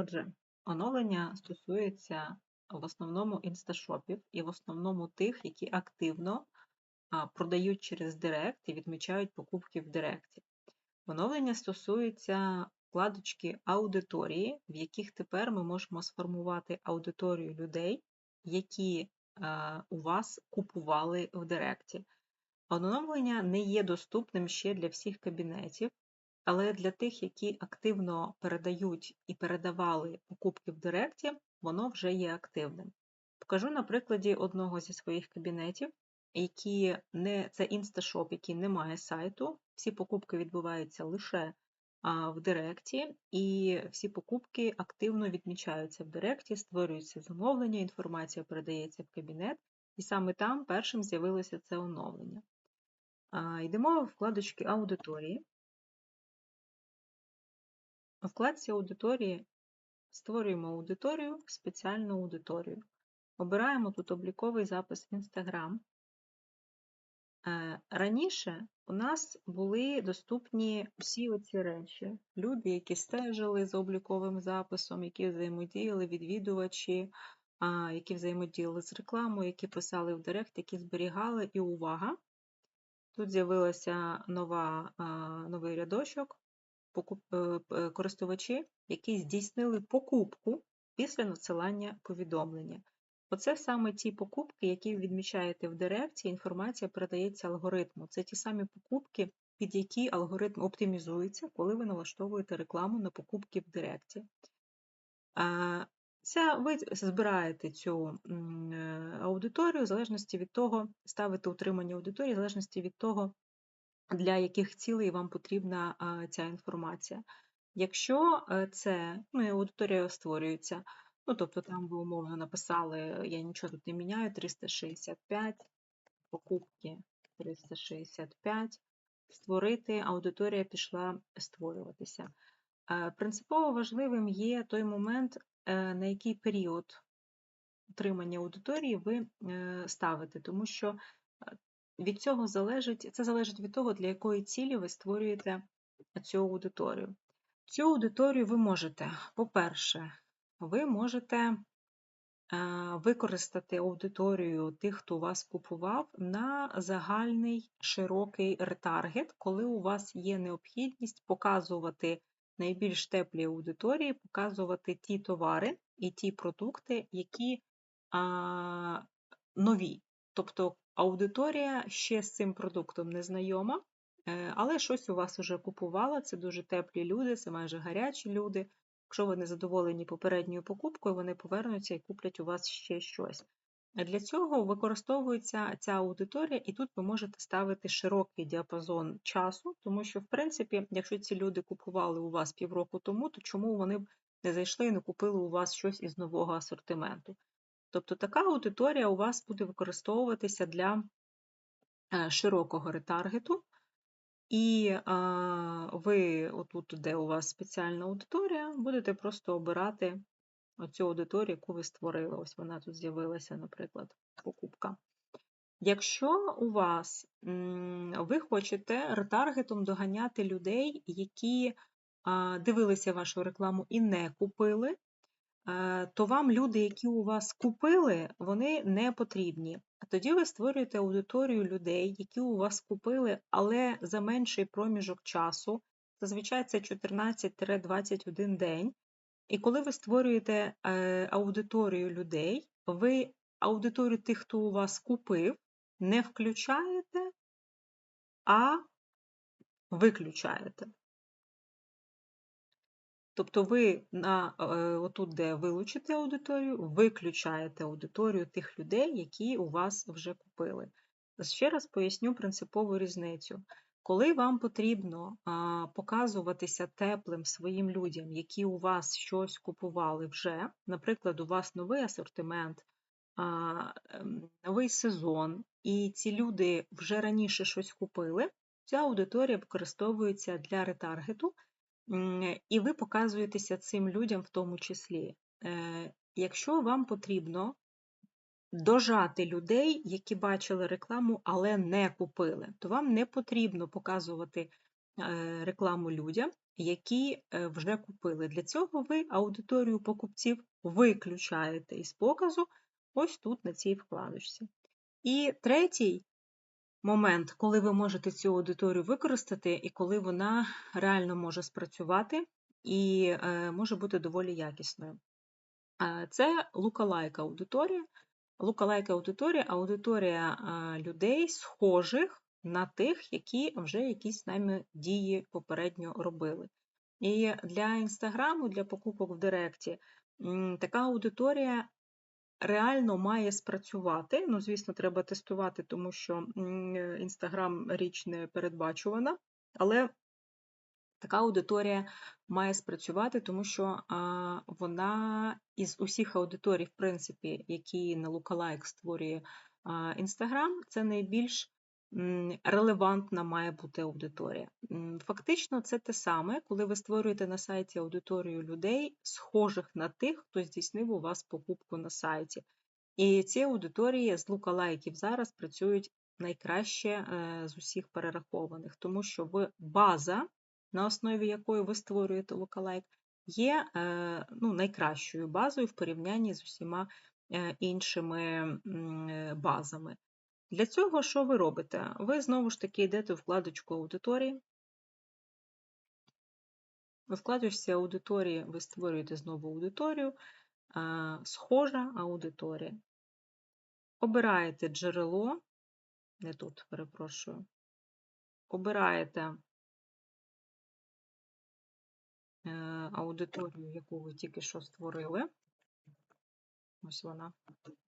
Отже, оновлення стосується в основному інсташопів і в основному тих, які активно продають через Директ і відмічають покупки в Директі. Оновлення стосується вкладочки аудиторії, в яких тепер ми можемо сформувати аудиторію людей, які а, у вас купували в Директі. Оновлення не є доступним ще для всіх кабінетів, але для тих, які активно передають і передавали покупки в Директі, воно вже є активним. Покажу на прикладі одного зі своїх кабінетів, які не, це інсташоп, який не має сайту. Всі покупки відбуваються лише в Директі, і всі покупки активно відмічаються в Директі, створюється замовлення, інформація передається в кабінет, і саме там першим з'явилося це оновлення. Йдемо в вкладочки аудиторії. У вкладці аудиторії створюємо аудиторію, спеціальну аудиторію. Обираємо тут обліковий запис Instagram. Е, раніше у нас були доступні всі оці речі. Люди, які стежили за обліковим записом, які взаємодіяли, відвідувачі, які взаємодіяли з рекламою, які писали в Директ, які зберігали і увага. Тут з'явилася нова, новий рядочок користувачі, які здійснили покупку після надсилання повідомлення. Оце саме ті покупки, які відмічаєте в Директі, інформація передається алгоритму. Це ті самі покупки, під які алгоритм оптимізується, коли ви налаштовуєте рекламу на покупки в Директі. Це ви збираєте цю е, аудиторію в залежності від того, ставите утримання аудиторії, в залежності від того, для яких цілей вам потрібна ця інформація. Якщо е, це ну, аудиторія створюється, ну тобто там ви умовно написали, я нічого тут не міняю, 365, покупки 365, створити, аудиторія пішла створюватися. Е, принципово важливим є той момент, е, на який період утримання аудиторії ви ставите, тому що від цього залежить, це залежить від того, для якої цілі ви створюєте цю аудиторію. Цю аудиторію ви можете, по-перше, ви можете е, використати аудиторію тих, хто вас купував, на загальний широкий ретаргет, коли у вас є необхідність показувати найбільш теплі аудиторії, показувати ті товари і ті продукти, які а, нові. Тобто аудиторія ще з цим продуктом не знайома, е, але щось у вас вже купувала, це дуже теплі люди, це майже гарячі люди. Якщо ви не задоволені попередньою покупкою, вони повернуться і куплять у вас ще щось. Для цього використовується ця аудиторія, і тут ви можете ставити широкий діапазон часу, тому що, в принципі, якщо ці люди купували у вас півроку тому, то чому вони б не зайшли і не купили у вас щось із нового асортименту? Тобто така аудиторія у вас буде використовуватися для е, широкого ретаргету, і ви, отут, де у вас спеціальна аудиторія, будете просто обирати оцю аудиторію, яку ви створили. Ось вона тут з'явилася, наприклад, покупка. Якщо у вас ви хочете ретаргетом доганяти людей, які дивилися вашу рекламу і не купили, Е, то вам люди, які у вас купили, вони не потрібні. Тоді ви створюєте аудиторію людей, які у вас купили, але за менший проміжок часу, зазвичай це 14-21 день. І коли ви створюєте е, аудиторію людей, ви аудиторію тих, хто у вас купив, не включаєте, а виключаєте. Тобто ви на, е, отут, де вилучите аудиторію, виключаєте аудиторію тих людей, які у вас вже купили. Ще раз поясню принципову різницю. Коли вам потрібно показуватися теплим своїм людям, які у вас щось купували вже, наприклад, у вас новий асортимент, ем, новий сезон, і ці люди вже раніше щось купили, ця аудиторія використовується для ретаргету і ви показуєтеся цим людям в тому числі. Е, якщо вам потрібно дожати людей, які бачили рекламу, але не купили, то вам не потрібно показувати е, рекламу людям, які е, вже купили. Для цього ви аудиторію покупців виключаєте із показу ось тут на цій вкладочці. І третій момент, коли ви можете цю аудиторію використати, і коли вона реально може спрацювати і е, може бути доволі якісною. Це лукалайк аудиторія. Лукалайк аудиторія аудиторія людей, схожих на тих, які вже якісь нами дії попередньо робили. І для інстаграму, для покупок в Директі, така аудиторія реально має спрацювати. Ну, звісно, треба тестувати, тому що Інстаграм річ не передбачувана, але така аудиторія має спрацювати, тому що вона із усіх аудиторій, в принципі, які на лукалайк створює Інстаграм, це найбільш релевантна має бути аудиторія. Фактично, це те саме, коли ви створюєте на сайті аудиторію людей, схожих на тих, хто здійснив у вас покупку на сайті. І ці аудиторії з лукалайків зараз працюють найкраще е, з усіх перерахованих, тому що база, на основі якої ви створюєте лукалайк, є е, ну, найкращою базою в порівнянні з усіма е, іншими базами. Для цього що ви робите? Ви знову ж таки йдете в вкладочку аудиторії. У вкладочці аудиторії ви створюєте знову аудиторію, схожа аудиторія. Обираєте джерело, не тут, перепрошую, обираєте е, аудиторію, яку ви тільки що створили. Ось вона.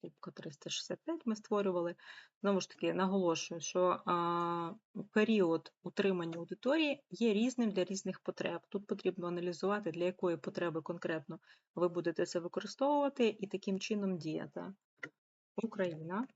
Кубка 365 ми створювали. Знову ж таки, наголошую, що а, період утримання аудиторії є різним для різних потреб. Тут потрібно аналізувати, для якої потреби конкретно ви будете це використовувати і таким чином діяти. Україна.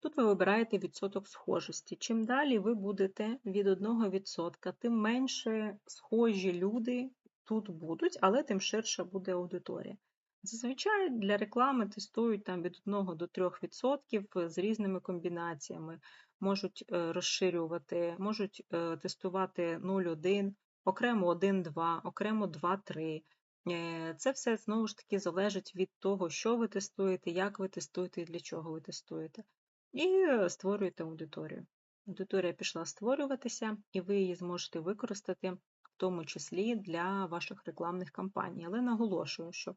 Тут ви вибираєте відсоток схожості. Чим далі ви будете від 1%, тим менше схожі люди тут будуть, але тим ширша буде аудиторія. Зазвичай для реклами тестують там від 1 до 3% з різними комбінаціями, можуть е, розширювати, можуть е, тестувати 0,1, окремо 1,2, окремо 2,3. Е, це все знову ж таки залежить від того, що ви тестуєте, як ви тестуєте і для чого ви тестуєте. І створюєте аудиторію. Аудиторія пішла створюватися, і ви її зможете використати тому числі для ваших рекламних кампаній. Але наголошую, що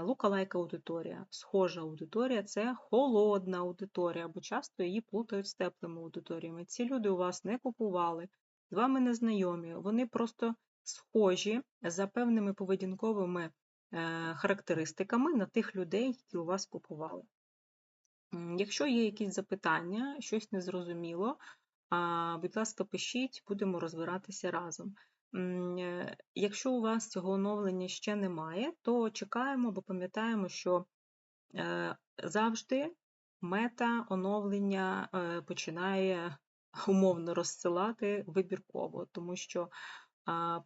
лукалайк аудиторія, схожа аудиторія це холодна аудиторія, бо часто її плутають з теплими аудиторіями. Ці люди у вас не купували, з вами не знайомі, вони просто схожі за певними поведінковими е, характеристиками на тих людей, які у вас купували. Якщо є якісь запитання, щось незрозуміло, будь ласка, пишіть, будемо розбиратися разом. Е, якщо у вас цього оновлення ще немає, то чекаємо, бо пам'ятаємо, що е, завжди мета оновлення е, починає умовно розсилати вибірково, тому що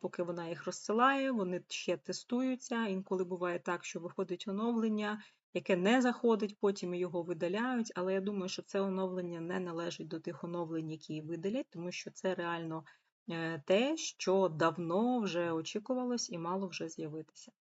поки вона їх розсилає, вони ще тестуються. Інколи буває так, що виходить оновлення, яке не заходить, потім його видаляють. Але я думаю, що це оновлення не належить до тих оновлень, які видалять, тому що це реально те, що давно вже очікувалось і мало вже з'явитися.